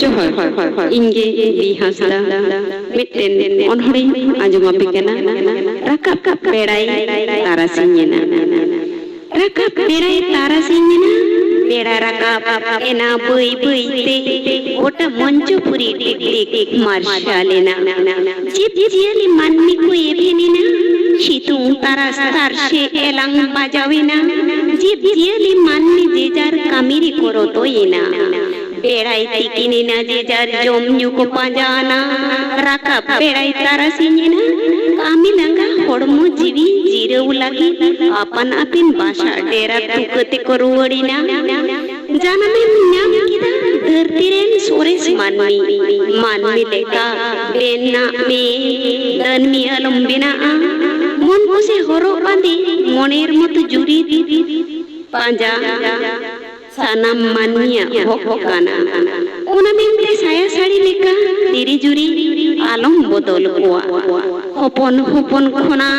জোহর ইঙ্গে বিহাসলা মিটেন, অনহরি, asthma পিকেনা Rakab পেড়াই তারা সিংয়েনা রাকাব পেড়াই তারা সিংয়েনা পেড়া রাকাব এনা, বই, বইতে, ওটা মঞ্চপুরি টিকটিক মার্শালেনা জিপ জিয়ালি মাননি কো এভেনিনা সিতুং তারা তার সে, এলাং বাজাবে না জিপ জিয়ালি মাননি, যে যার কামিরি করতই না বেড়াইতে কিনে না যে যার জমজুক পাজানা। রাখা বেড়াই তারা সিনে না আমি লাঙ্গা হড়ম জীবী জিরেও লাগে। আপন আপিন বাসা ডেরা তুকতে করুয়ারি না জানা নেই নাম কিদা ধরতি রেন সোরেস মানমি মানমি লেখা বেনা মে দনমি আলম বিনা মন বসে হরো বাঁধে, মনের মতো জুড়ি। পাঁজা সানাম মানিয়া হকানা ওনা মেনতে সায়া শাড়ি লেখা তিরি জুরি আলম বদল কোয়া হপন হপন খোনা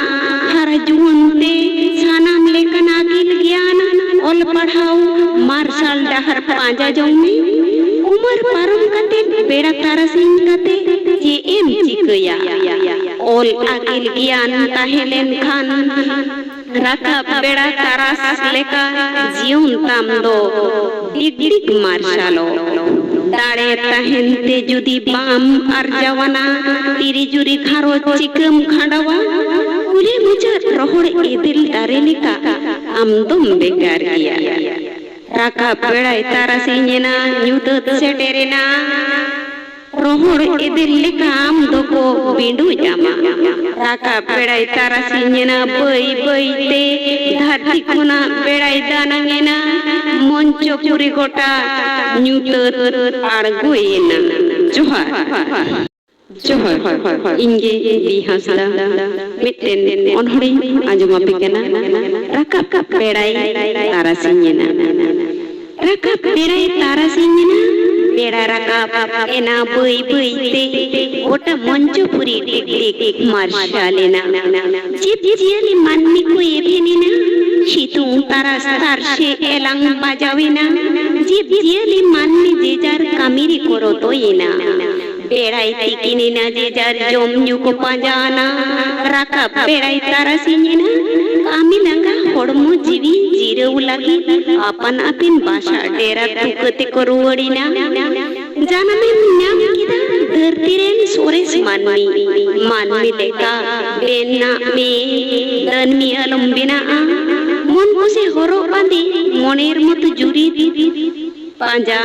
হারা জুনতে সানাম লেখান আকিল জ্ঞান অল পড়াও মার্শাল ডাহার পাঁজা জমে। উমর পারম কাতে বেড়া তারাসিং কাতে যে এম চিকয়া অল আকিল জ্ঞান তাহেলেন খান রাকাব বেড়া তারাস লেখা জিয়ন তাম দো ডিগ ডিগ মার্শালো দাঁড়ে তাহেনতে যদি বাম আর যাওয়ানা তিরি জুরি খারো চিকম খাড়াওয়া কুলে মুজার রহড় এদিল দারে লেখা আমদম বেকার গিয়া রাকা বেড়ায় তারা সিঞ্জেনা nyudut seterena রহড় এদের লিকাম দোকো বিডু জামা রাকা পেড়াই তারা সিঞ্জেনা বই বইতে ধারতি কোনা পেড়াই দানাঙেনা মঞ্চ কুড়ি গোটা নিউটর আর গোয়েনা জোহার জোহার ইঞ্জে বি হাসলা মিটেন অনহড়ি আজমা পিকেনা রাকা পেড়াই তারা সিঞ্জেনা রাকা পেড়াই তারা সিঞ্জেনা তারাসিং না বেড়া রাকাব এনা বই বইতে। ওটা মঞ্চপুরি টিক টিক মার্শালে না জিপ জিয়ালি মান্নি কো এভেনি না? সিতুং তারা তার সে এলাং বাজাবে না। জিপ জিয়ালি মান্নি যে যার কামিরি করো তোই না বেড়াইতে কিনি না যে যার জমজুক পাজানা। রাকাব বেড়াই তারা সিনে না। কামি লাঙ্গা ಕರ್ಮಜಿರಿ ಜಿರವುಲಾಗಿ ಅಪನ ಅಪಿನ್ ಭಾಷಾ ಡೇರಾ ತೂಕತೆ ಕರುವಡಿನ ಜಾನಮೇನ್ ನ್ಯಾಮಕಿದ ಧರ್ತಿರೇನ್ ಸೋರೆಸ್ ಮಾನ್ಮಿ ಮಾನ್ಮಿ ಲೇಕ ಬೆನ್ನ ಮೇ ದನ್ಮಿ ಅಲಂಬಿನ মন বসে হরো বাঁধে মনের মতো জুড়ি পাঁজা